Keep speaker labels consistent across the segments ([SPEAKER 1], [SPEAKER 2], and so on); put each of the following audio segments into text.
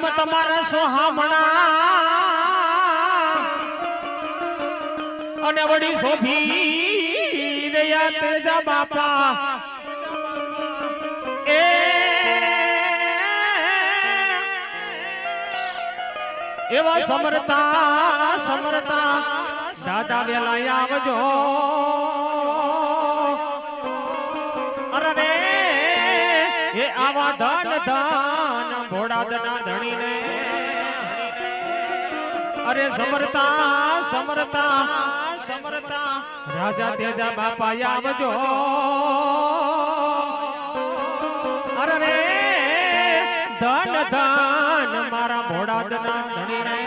[SPEAKER 1] નામ તમારા સોહામણા. અને વડી શોભી દયા તેજા બાપા. એ એવા સમરતા સમરતા, દાદા વેલા આવજો. અરે સમરતા સમરતા સમરતા રાજા તેજા બાપા આવજો અરે રે ધન ધન મારા ભોળાદના ધણીને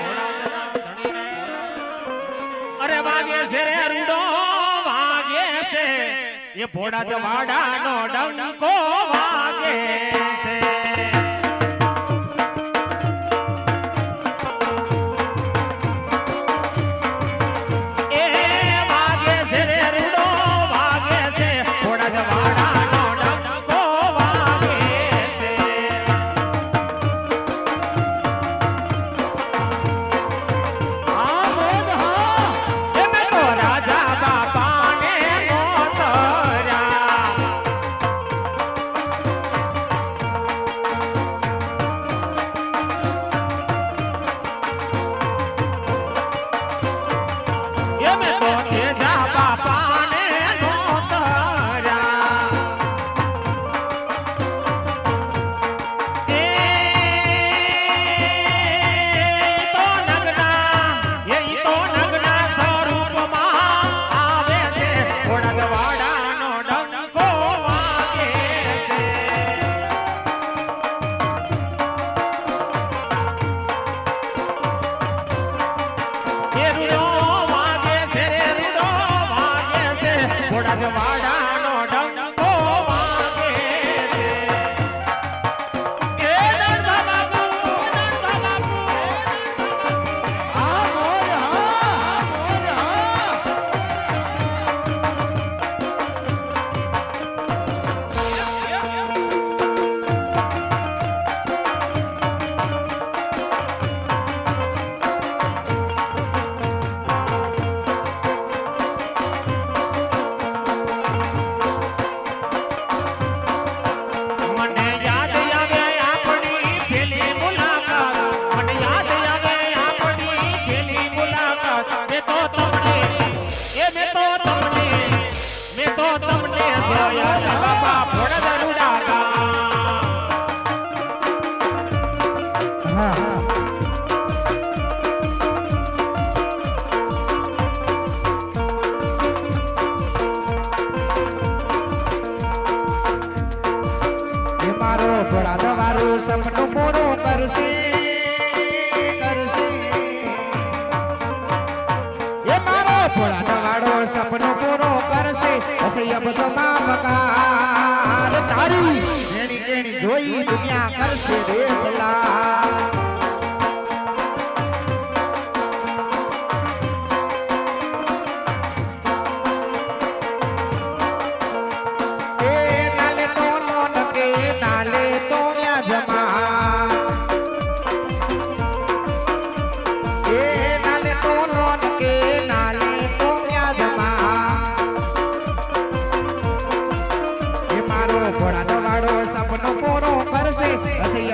[SPEAKER 1] અરે વાગે છે રે રૂડો વાગે છે એ ભોળા જવાડાનો ડંકો વાગે છે તમને જોયા બાપા ફોડા
[SPEAKER 2] સપનું પૂરું સપનું બધો કામકાર તારી જોઈ દુનિયા કરશે દેસલા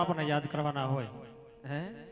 [SPEAKER 1] બાપાને યાદ કરવાના હોય. હે?